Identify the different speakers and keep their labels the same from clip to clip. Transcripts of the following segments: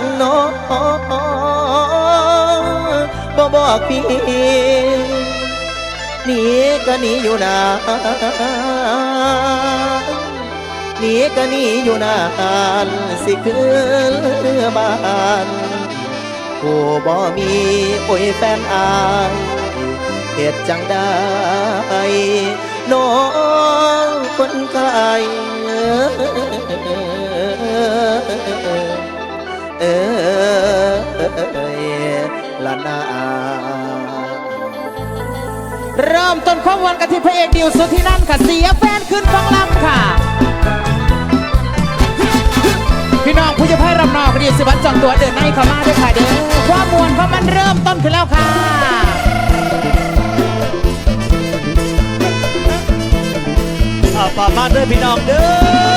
Speaker 1: ยังน้อบ่บอกพี่หนีก็หนีอยู่นาหนีก็หนีอยู่นานสิคืนบ้านผู้บ่มีโอ้ยแฟนอายเหตุจังได้น้องคนไกล เออละนา
Speaker 2: เริ่มต้นข้อมูลกันที่พระเอกดิวสุธินันค่ะเสียแฟนขึ้นฟังลำค่ะ พี่น้องผู้จะพายรำนอกดีสิบันจองตัวเดินในเข้ามาด้วยค่ะเด้อความมวลเพราะมันเริ่มต้นขึ้นแล้วค่ะ
Speaker 1: อาปามาเด้อพี่น้องเด้อ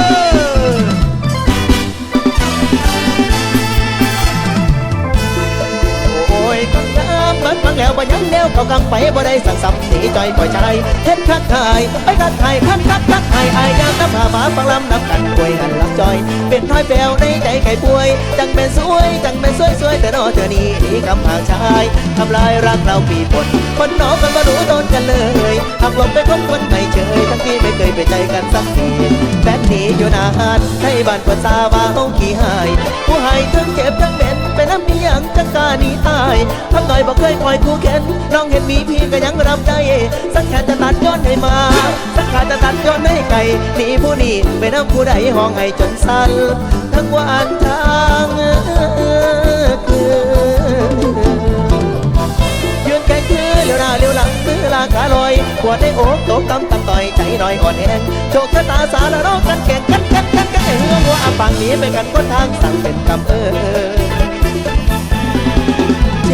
Speaker 1: โอ้ยกันมันฟังแล้วบ่ยังแนวเขากังไปบ่ได้สั่งซ้ำหนีจอยปล่อยชายเฮ็ดคัดไทยไปคัดไทยคัดคัดคัดไทยอายยามน้ำผาหมาฟังลำน้ำกันป่วยกันลักจอย เป็นท้อยแปวในใจไข่ป่วย จังเป็นสวย จังเป็นสวยสวยแต่นอเธอนี้หนีคำหาชายทำลายรักเราปีปนคนน้องกันมารู้ต้นกันเลยหักหลบไปคนคนไม่เฉยทั้งที่ไม่เคยไปใจกันสักทีแฟนหนีอยู่นานให้บ้านเปิดซาว่าเฮาขี้หาย ผู้ให้ทั้งเจ็บทั้งเป็นเป็นน้ำมีหยังจังกาหนีอายทำหน่อยบอกเคยปล่อยคู่แขนน้องเห็นมีพี่ก็ยังรับได้ สักแค่จะตัดย้อนให้มา สักขาจะตัดย้อนให้ไกลหนีผู้นี้ไปน้ำผู้ใดห้องให้จนสั้นทั้งวันทางคืนยืนแข่งคือเลี้ยวหน้าเลี้ยวหลังมือลากขาลอยปวดในอกตกตำตำต่อยใจหน่อยอ่อนแรงโชคชะตาสารรอกันแข่งกันกันกันกันให้เฮือหัวอาปังหนีไปกันคนทางสั่งเป็นกำเออ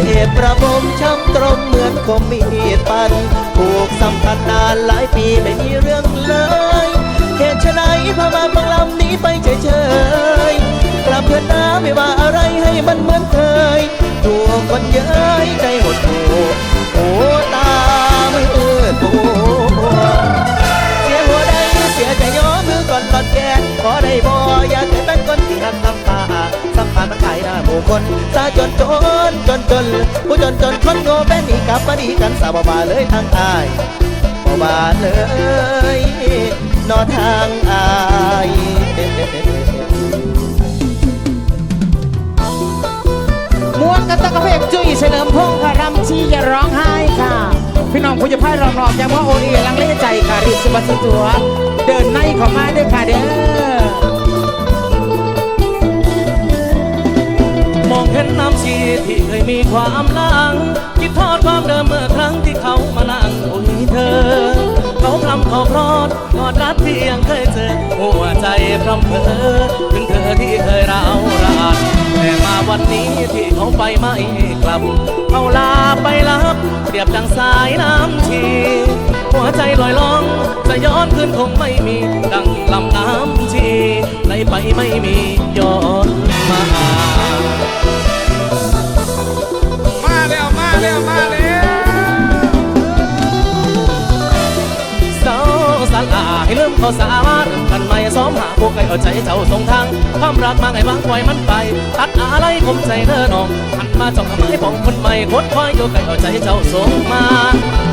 Speaker 1: เจ็บประบมช้ำตรมเหมือนคมมีดปันผูกสัมพันธ์นานหลายปีไม่มีเรื่องเลยเหตุไฉนพามาฟังลำนี้ไปเฉยๆกลับเพื่อนน้าไม่ว่าอะไรให้มันเหมือนเคยตัวคนเย้ยใจหดหู่โอ้ตามืดมัวเสียหัวใดเสียใจย้อมือก่อนหลอดแกนขอได้บ่อย่า มันขายหน้าหมู่คนซาจนจนจนจนผู้จนจนคนโง่เป็นหนีกับมาดีกันสาบมาเลยทางอายบบาเลยนอทางอาย
Speaker 2: มวนกันตะกะเพกจุ้ยเฉลิมพงษ์ค่ะรำชีอย่าร้องไห้ค่ะ พี่น้องผู้จะพ่ายรำนอกยังว่าโอเอลังเล่ใจค่ะรีบสิบันตัว เดินในข้ามาด้วยค่ะเด้อ
Speaker 3: ห็นน้ำชีที่เคยมีความหลังคิดทอดความเดิมเมื่อครั้งที่เขามานั่งคุยเธอ เขาคำขาพรอดกอดรัดที่ยังเคยเจอหัวใจพร่ำเพอถึงเธอที่เคยเรารักแต่มาวันนี้ที่เขาไปไม่กลับเขาลาไปรับเปรียบดังสายน้ำชี หัวใจลอยล่องจะย้อนคืนคงไม่มีดังลำน้ำชีไหลไปไม่มีย้อนมา
Speaker 4: แล้วมาแล้วมาแล้
Speaker 3: เศร้าสลาให้ลืมเขาสาวากันไม่ซ้อมหาพวกไก่เอาใจเจ้าทรงทางความรักมาไงวางไว้มันไป ตัดอะไรคมใจเธอน้องหันมาจ้องทำให้ผมคนใหม่คดคอยอยู่ไก่เอาใจเจ้าส่งมา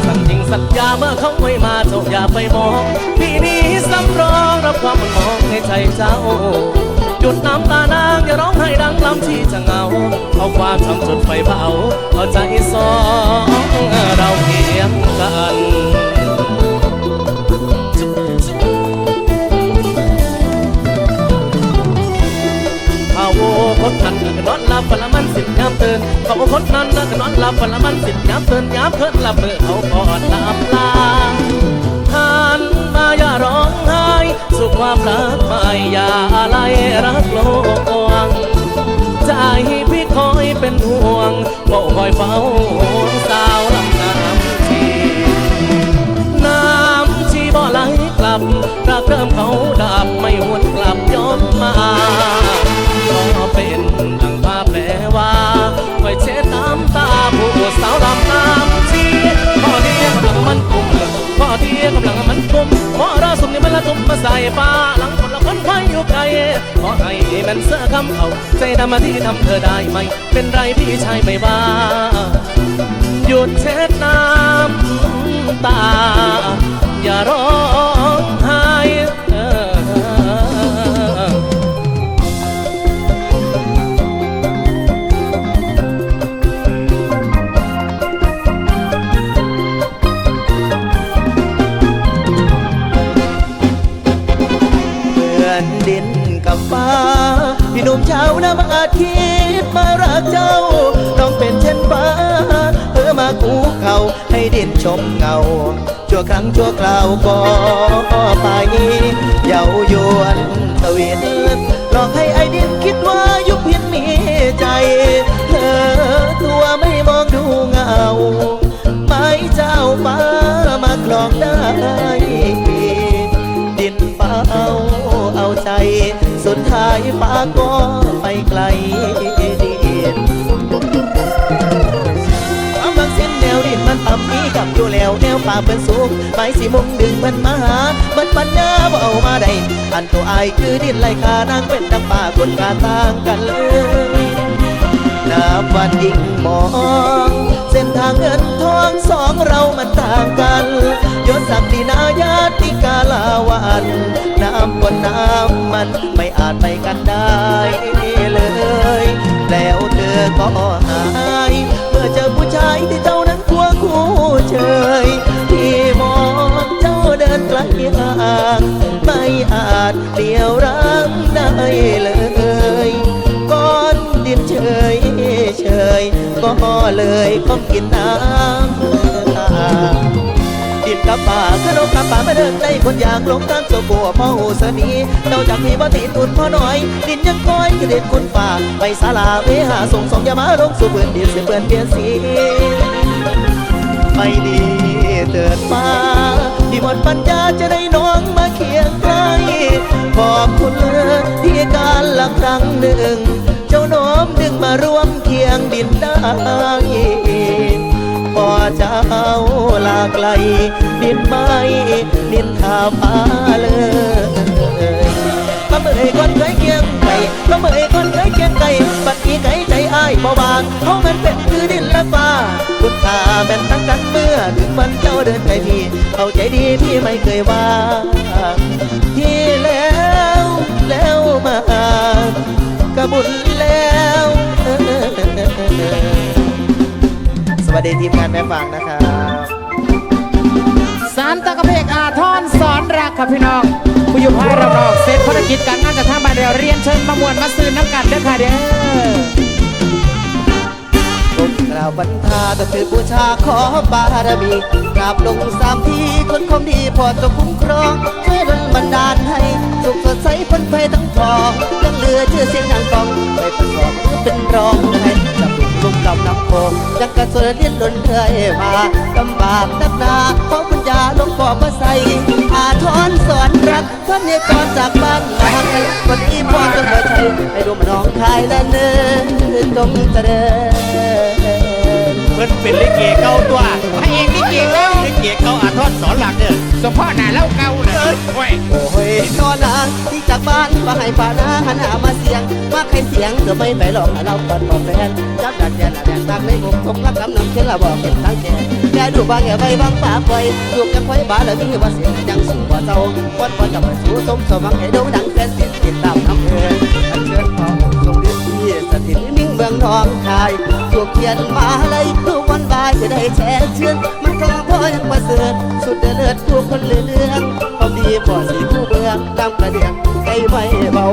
Speaker 3: สัญญิงสัญญาเมื่อเขาไม่มาเจ้าอย่าไปมองพี่นี้สำรองรับความมันมองในใจเจ้า ยุดน้ำตานางอย่าร้องไห้ดังลำที่จะเหงาเอาความช้ำจุดไฟเผาเอาใจสองเราเคียงกันเขาคนนั้นก็นอนหลับฝันละมันสิบยามตื่นเขาคนนั้นก็นอนหลับฝันละมันสิบยามตื่นยามเพิ่นหลับเมื่อเขากอดหลับลามา อย่าร้องไห้ สุขความรักไม่อย่าอะไรรักโลงใจพี่คอยเป็นห่วงก็คอยเฝ้าสาวลำน้ำชีน้ำชีบ่ไหลกลับรักเริ่มเขาดับไม่หวนกลับย้อนมาก็เป็นดังภาพแปลว่าคอยเช็ดน้ำตาผู้สาวดำน้ำชี เที่ยกำลังมันตุ้มมอระสมนี่มันละตุ่มมาใส่ฟ้าหลังคนละคนคอยอยู่ไกลข
Speaker 5: ขอให้มันเสื้อคำเขาใจดำมาที่ทำเธอได้ไหม เป็นไรพี่ชายไม่ว่าหยุดเช็ดน้ำตา อย่าร้อง
Speaker 1: พื่อมากูเขาให้ดินชมเงา ชั่วครั้งชั่วคราวก็ไปเย้ายวนตะเวนหลอกให้ไอ้ดินคิดว่ายุคพินมีใจเธอตัวไม่มองดูเงาไม้เจ้าฟ้ามากลองได้ดินฟ้าเอาเอาใจ สุดท้ายฟ้าก็ไปไกล ป่าเป็นสูงไม้สีมุงดึงมันมาหามันปัญญาบ่เอามาได้ อันตัวอายคือดินไหลคานางเป็นดังป่าคนกาต่างกันเลยนับวันยิ่งมอง เส้นทางเงินทองสองเรามันต่างกันยศศักดินาญาติกาลาวันน้ำคนน้ำมันไม่อาจไปกันได้เลย แล้วเธอก็หาย เมื่อเจอผู้ชายที่เจ้านั้น คู่เชยที่มองเจ้าเดินไกลห่างไม่อาจเดียวรักได้เลยก้อนดินเฉยเฉยก็เลยก้มกินน้ำตาดินกับป่าขนมกับป่ามาเดินได้คนอยากหลงทางโซบัวพ่อหูสนีเจ้าจากที่บ่ติดตุนพ่อหน่อย ดินยังคอยคือเด็ดคุณฝ่าไปศาลาเวหาส่งสองยามาลงสู่เปือนดินเสีเปือนเปลี่ยนสี ไม่ดีเถิดฟ้าที่หมดปัญญาจะได้น้องมาเคียงใกล้ขอบคุณเลอที่การละครั้งหนึ่ง เจ้าน้อมดึงมาร่วมเคียงดินได้พอเจ้าลาไกลดินไม่ดินทาฟ้าเลย มาเมื่อยคนเคยเคียงไก่มาเมื่อยคนเคยเคียงไก่ปัดนี้ไก่ใจอ้ายบ่บางเขามันเป็นคือดินและฟ้าคุณค่าแบ่งตั้งกันเมื่อถึงวันเจ้าเดินไกลพี่เข้าใจดีพี่ไม่เคยว่าที่แล้วแล้วมากระบุญแล้วสวัสดีทีมงานแม่ฟังนะครับา
Speaker 2: รตะกะเพกอาทรสอนรักครับพี่น้องผู้อยู่ภายรอบๆเสร็จภารกิจการงานจะทำมาเดียวเรียนเชิญมามวนมาซื้อน้ำกันเด้อค่ะเด้อ
Speaker 1: ก้มกล่าวบรรทาต่อถือบูชาขอบารมีกราบลงสามทีคนคมดีพอจะคุ้มครองช่วยดลบันดาลให้ สุขสดใสพ้นภัยทั้งทองยังเหลือชื่อเสียงดังกองไปประกอบหรือเป็นรอง ให้จับลุมน้ำโขงจักกระสวยเลี้ยนล้นเรื่อยมาลำบากนักหนาเพราะปัญญาลงปอมาใส่อาทรสอนรักท่านเนี่ยจรจากบ้านมาไกลคนที่พ่อจะมาใช้ให้ดูมานน้องคายและเนินตรงเจริญ
Speaker 6: เพิ่นเป็นลิเกเก่าตัว
Speaker 2: พระเอกนี่เก่งแล้ว
Speaker 6: ลิเกเก่าอาทอดสอนหลักเด้อ
Speaker 2: สมพ่อหน้าเล่าเก่าเลย
Speaker 6: โอ้ย
Speaker 1: โอ้ยนอนนางที่จากบ้านมาให้ป่านาหันหามาเสียงมาใครเสียงเธอไม่ไปหลอกเราก่อนบอกแฟนจับดักแกนแดกตักในอกทงรักกำนำเชื่อบอกเป็นทางแกแกดูบางแกไปบางป่าปล่อยลูกจะคอยบาแล้วมีว่าเสียงยังสูงกว่าเจ้าวัดวัดกับสู้สมสมังให้โด่งดัง ยนมาเลยทุกวันบ่ายจะได้แช่เชื่อนมันคงพ่อยังประเสริฐสุดเลิศทุกคนเรื่องความดีพอสีผู้เบืองตามกระเดียงไก่ไม่เบา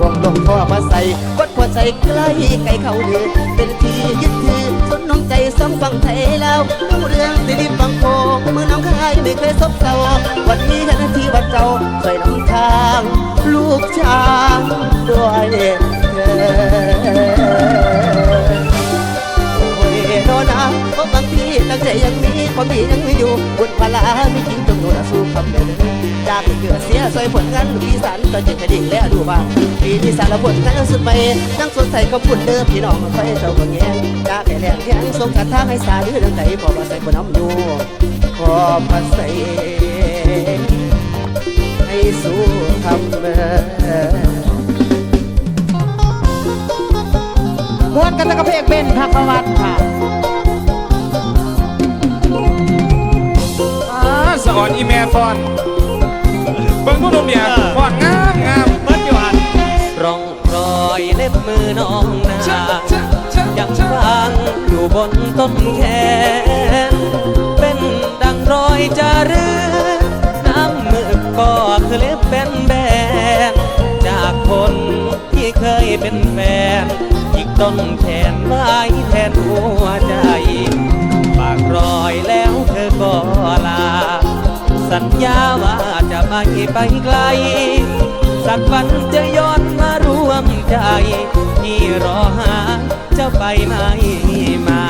Speaker 1: วงลงท่อมาใส่วัดพอใส่ใกล้ไก่เขาเดือเป็นที่ยึดถือสนน้องใจสองฝั่งไทยแล้วรู้เรื่องติดฟังโคมือน้องคายไม่เคยซบเซาวันนี้กันที่วัดเจ้าใส่น้ำทาง ลูกช้างด้วยเธอโอ้ยโนนะเพราะบางทีตั้งใจยังมีความดียังมีอยู่บุญพลามีจริงจงโนนสู้คำเดินจากเกิดเสียซอยผลงานลูกอีสานก็จะกระดิ่งและดูบ้างปีที่สารผลงานสุดไปนั่งสดใสก็ปุ่นเดิมพี่น้องมาคอยเจ้าก็แง่จากแก่แหลงแข็งสมกันทางให้สาดื้อดังใจขอมาใส่บนน้ำอยู่ขอมาใส่ให้สู้คำเดิน
Speaker 2: มวนกันตะกะเพกเบนภาควัตรค่ะา
Speaker 4: สะอ่อนอีแม่ฟอนเบิ่งผู้หนุ่มเนี่ยฟอนงามงาม
Speaker 6: เบิ้ลอยู่หัน
Speaker 5: ร่องรอยเล็บมือน้องนา
Speaker 4: ชะชะชะ
Speaker 5: ยัง
Speaker 4: ชะ
Speaker 5: ฟังอยู่บนต้นแขน เป็นดังรอยจารึกน้ำมือก็คือเล็บแบนแบนๆจากคนที่เคยเป็นแฟนอีกต้นแขนไว้แทนหัวใจ สัญญาว่าจะไม่ไปไกล สักวันจะย้อนมาร่วมใจที่รอหาเจ้าไปไหมมา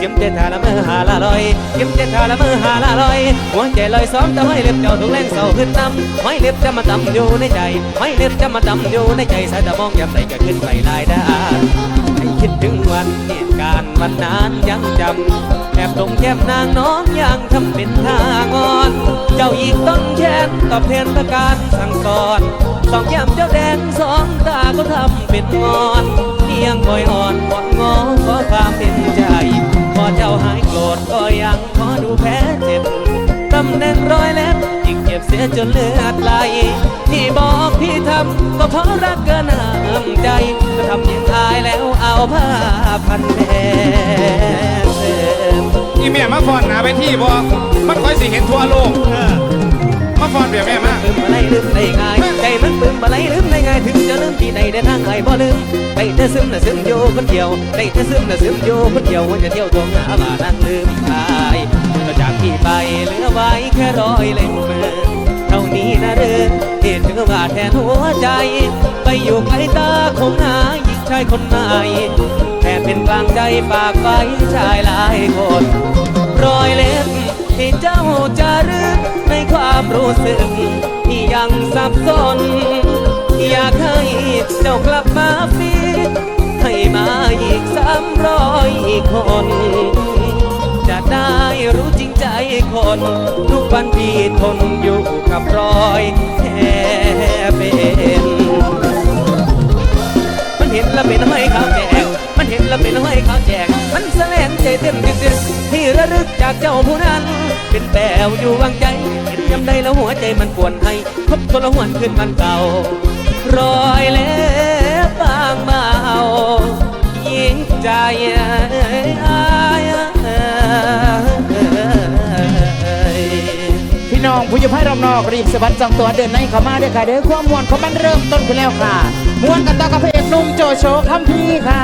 Speaker 5: ยิ้มเจนทาละเมื่อหาละลอยยิ้มเจนทาละเมื่อหาละลอยหัวใจลอยซ้อมแต่ห้อยเล็บเจ้าถูกแรงเศร้าขึ้นนำห้อยเล็บจะมาตำอยู่ในใจห้อยเล็บจะมาตำอยู่ในใจสายตามองยามใดก็ขึ้นไปลายได้ให้ คิดถึงวันเหตุการณ์วันนั้นยังจำแอบตรงแก้มนางน้องยังทำเป็นท่างอน เจ้าอีกต้องแค้นตอบแทนประการสั่งสอนสองแก้มเจ้าแดงสองตาก็ทำเป็นงอนเพียงคอยอ่อนหมดงอขอความเป็นใจ พอเจ้าหายโกรธก็ยังขอดูแผลเจ็บตำแหน่งรอยเล็บ บเสียจนเลือดไหลที่บอกพี่ทำก็เพราะรักเกินห้ามใจก็ทำอยังอายแล้วเอาผ้าพันแผลเสริม
Speaker 4: อีแม่มาฟอนหนาไปที่บ่มันค่อยสิเห็นทั่วโลกมาฟอนแบบแม่มา
Speaker 5: ปึ้มอะไรลืมได้ง่ายใจมันปึ้มอะไรลืมได้ง่ายถึงจะลืมที่ใดได้ทางไหนบ่ลืมได้แต่ซึมน่ะซึมอยู่คนเดียวได้แต่ซึมน่ะซึมอยู่คนเดียวว่าจะเที่ยวทวงหาว่านั่งลืมอาย ก็จากที่ไปเหลือไว้แค่รอยเล็บมือเท่านี้นะเรือเหตุถึงว่าแทนหัวใจ ไปอยู่ไกลตาคงหาหญิงชายคนใหม่แค่เป็นกลางใจฝากไว้ชายหลายคน รอยเล็บที่เจ้าจะรึกในความรู้สึกที่ยังสับสน อยากให้เจ้ากลับมาฟีให้มาอีกสามร้อยคน จะได้รู้จริงใจคน ทุกวันที่ทนอยู่กับรอยแค่เป็นมันเห็นแล้วเป็นห้อยขาวแจกมันเห็นแล้วเป็นห้อยขาวแจก มันแสลงใจเต้นดึกดึกที่ระลึกจากเจ้าผู้นั้น เป็นแปวอยู่วางใจ เห็นยำใดแล้วหัวใจมันปวนให้ทบทวนละหวนขึ้นมันเก่ารอยเล็บบางเบายิงใจอ้ายเอ้ย
Speaker 2: พี่น้องผู้อยู่ภายรอบนอกรีบสะบัดจองตัวเดินในเข้ามาเด้อค่ะเด้อความมวนของมันเริ่มต้นขึ้นแล้วค่ะมวนกันตะกะเพกหนุ่มโจโฉคัมพีร์ค่ะ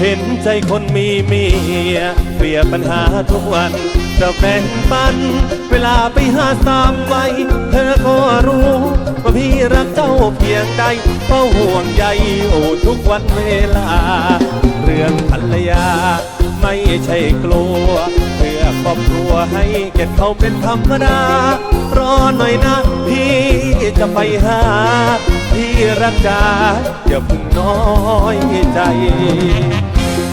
Speaker 6: เห็นใจคนมีเมียเกลี่ยปัญหาทุกวันจะแบ่งปัน เวลาไปหาสามไว้ เธอก็รู้ พี่รักเจ้าเพียงใดเฝ้าห่วงใยโอ้ทุกวันเวลา เรื่องภรรยา ไม่ใช่กลัว เพื่อครอบครัวให้เกียรติเขาเป็นธรรมดา รอหน่อยนะ พี่จะไปหา พี่รักจาอย่าเพึ่งน้อยใจ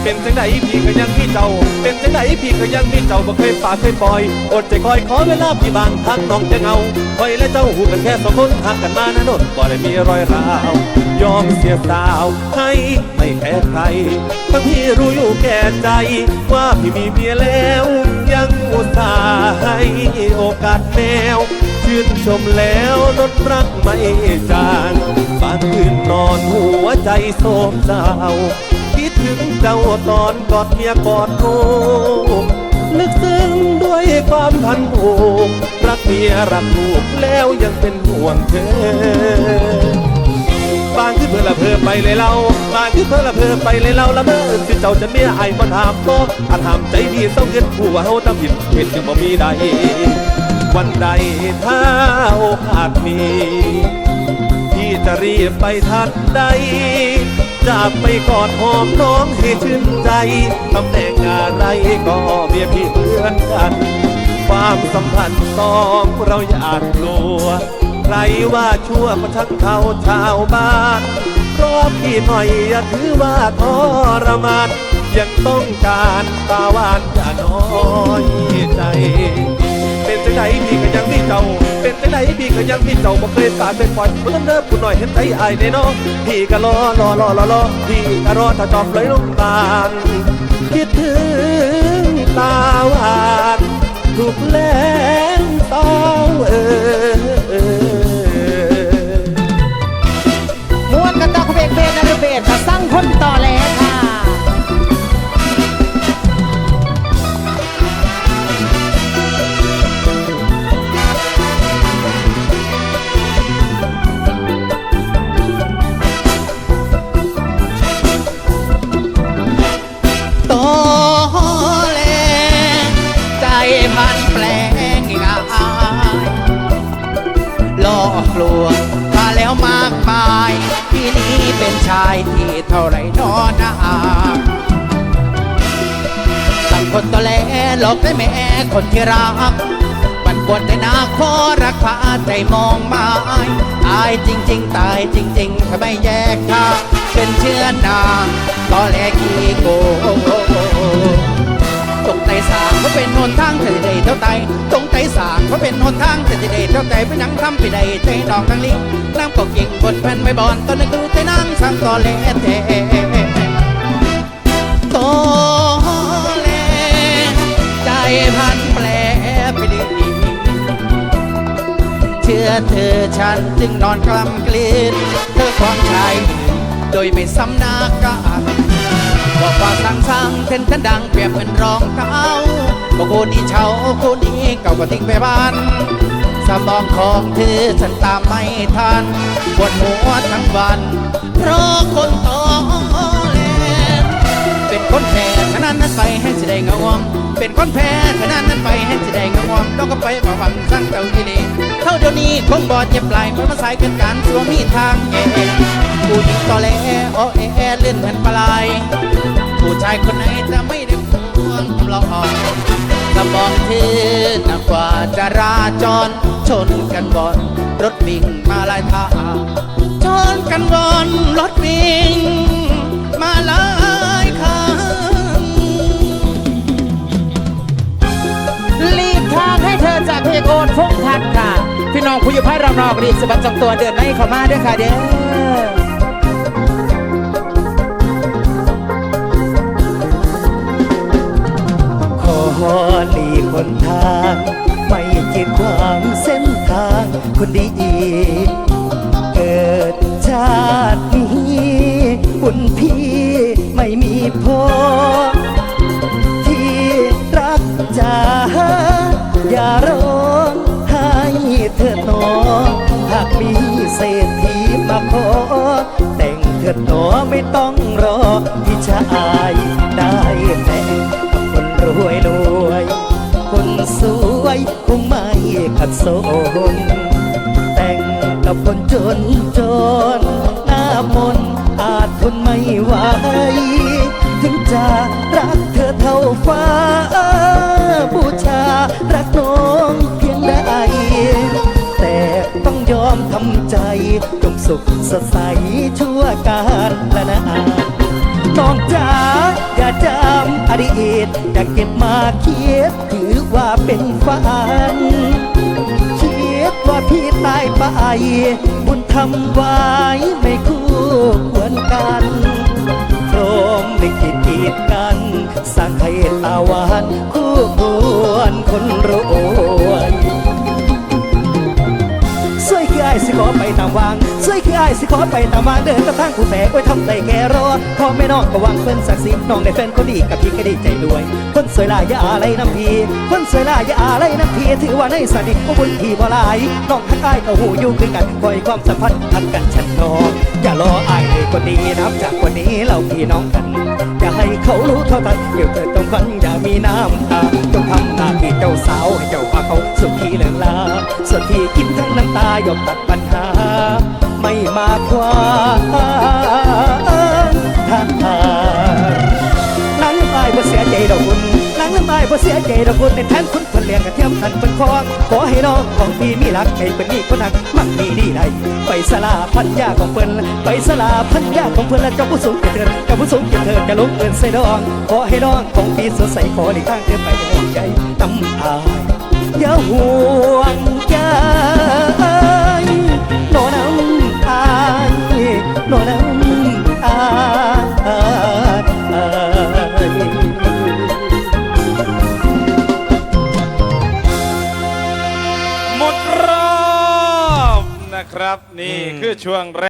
Speaker 6: เป็นจังไดพี่ก็ยังมีเจ้า เป็นจังไดพี่ก็ยังมีเจ้าบ่เคยฝากเคยปล่อย อดใจคอยขอเวลาพี่บางทางน้องจะเงาคอยและเจ้าหูกันแค่สองคนหักกันมานะนนบ่ได้มีรอยร้าว ยอมเสียสาวให้ไม่แพ้ใครทั้งพี่รู้อยู่แก่ใจ ว่าพี่มีเมียแล้ว ยังอุตส่าห์ให้โอกาสแมวชื่นชมแล้วลดรักไม่จางบางคืนนอนหัวใจโศกเศร้า ถึงเจ้าตอนกอดเมียกอดลูกลึกซึ้งด้วยความพันผูกรักเมียรักลูกแล้วยังเป็นห่วงเธอบางคือเพื่อละเพอไปเลยเราบางคือเพื่อละเพอไปเลยเราละเมอสิเจ้าจะเมียไอ้มาถามโตอาถามใจพี่เศร้าเงินผู้ว่าเฮาตำผิดเห็นจึงบ่มีใดวันใดถ้าโอกาสมี พี่จะรีบไปทันใด จากไปกอดหอมน้องให้ชื่นใจตำแหน่งอะไรก็เมียพี่เหมือนกัน ความสัมพันธ์สองเราอย่ากลัว ใครว่าชั่วก็ช่างเขาชาวบ้านรอพี่หน่อยอย่าถือว่าทรมานยังต้องการตาหวานอย่าน้อยใจ เป็นจังไดพี่ก็ยังมีเจ้า เป็นจังไดพี่ก็ยังมีเจ้าบ่เคยปาดเป็นปล่อยบ่ต้องเดินผู้หน่อยเห็นใจอายแน่นอนพี่ก็รอรอรอรอรอพี่ก็รอถ้าจอมเลยลงตาคิดถึงตาหวานทุกแลงเต้าเออ
Speaker 2: ม้วนกันตะกเบกเบนนะเบสค่ะสร้งคนต่อ
Speaker 7: เป็นชายที่เท่าไรนอนนาสั่งคนตัวแลหลอกได้แม่คนที่รักมันปวดใจนาขอรักพาใจมองไมาตายจริง ๆ ตายจริงๆถ้าไม่แยกทางเป็นเชื้อนางก็แหลขี้โกตรงไตสา งเขาเป็นหนทางเธอจะได้เท่าไตตรงไตสางเขาเป็นหนทางเธอจะได้เท่าไตไปนั่งทำไปได้ใจดอกทั้งลิ้นน้ำก็เก่งบนแผ่นไม่บอนตอนนั้นดูใจนั่งสั่งต่อแลแท้โตแลใจพันแปลไปดีเชื่อเธอฉันจึงนอนกลำกลืนเธอความชายโดยไม่ซ้ำหน้ากา บอกว่าสั่งสั่งเส้นเส้นดังเปรียบเป็นรองเท้าบอกคนนี้เช่าคนนี้เก่าก็ทิ้งไปบ้านสมองของเธอฉันตามไม่ทันปวดหัวทั้งวัน เพราะคนตอแลเป็นคนแพ้ขนาดนั้นไปให้จะไดงเงาวม เป็นคนแพ้ขนาดนั้นไปให้แสดงงาวมต้องก็ไปมาหวังสร้างเต่าที่นี่เท่าเดี๋ยวนี้คงบอดเจ็บไหลเพราะมาสายเกินการสัวมีทางเองผู้หญิงต่อแหลโอเอเลื่นเหมือนปลายผู้ชายคนไหนจะไม่ได้พวงหลอกสมองเธอหนักกว่าจราจร ชนกันบอนรถวิ่งมาลายทางชนกันบอนรถวิ่งมาลาย
Speaker 2: จากเพลงโอนฟงพัดค่ะ พี่น้องคุยอยู่ภายรอบๆรีบสบัดจองตัวเดือนในเข้ามาด้วยค่ะเด้อ
Speaker 8: ขอหลีกคนทางไม่กีดขวางเส้นทางคนดีเกิดชาตินี้คุณพี่ไม่มีพอ ดหนอไม่ต้องรอที่ชายได้แต่คนรวยรวย คนสวยคงไม่ขัดสนแต่งกับคนจนจนหน้ามนอาจทนไม่ไหวถึงจะรักเธอเท่าฟ้า สุขสดใสชั่วการละนานน้องจ๋าอย่าจำอดีตอย่าเก็บมาคิดถือว่าเป็นฝันคิดว่าพี่ตายไปบุญทำไว้ไม่คู่ควรกันพร้อมไม่คิดกีดกันสร้างให้ตาหวานคู่ควรคนรวย อไอ้ายสิขอไปตามวางสวยคือไอ้ายสิขอไปตามวางเดินกับทางผู้แฝกไว้ทำได้แค่รอพ่อแม่น้องก็วังเพิ่นศักดิ์สิน้องได้แฟนคนดีกับพี่ก็ดีใจด้วย คนสวยลายอย่าอะไรน้ำพีคนสวยลายอย่าอะไรน้ำพีถือว่าในสนิทของบุญพี่บ่หลายน้องทักอ้ายก็หูอยู่คือกันคอยความสัมพันธ์ทักกันฉันน้องอย่ารออ้ายเลยคนดีนับจากวันนี้เราพี่น้องกัน อย่าให้เขารู้เท่าทันเกี่ยวเกิดต้องฟันอย่ามีน้ำตาจงทำหน้าที่เจ้าสาวให้เจ้าพาเขาสุขที่เลิงลาส่วนที่กินทั้งน้ำตายอมตัดปัญหา ไม่มาคว้างทางทางนั่งน้ำตายบ่เสียใจดอกคุณนั่งน้ำตายบ่เสียใจดอกคุณในแทนคุณเพิ่นเลี้ยงกระเทียมทันเพิ่นคองขอให้น้องของพี่มีรักให้เพิ่นมีคนหักมักมีดีใดไปสลาพันยาของเพิ่นไปสลาพันยาของเพิ่นและเจ้าผู้สูงเกิดเถิดเจ้าผู้สูงเกิดเถิดจะลงเอินใส่ดองขอให้น้องของพี่สดใสขอหลีกทางเดินไปอย่าห่วงใจน้ำอายอย่าห่วงใจายโนน้ำอาย
Speaker 4: หมดรอบนะครับ นี่คือช่วงแรก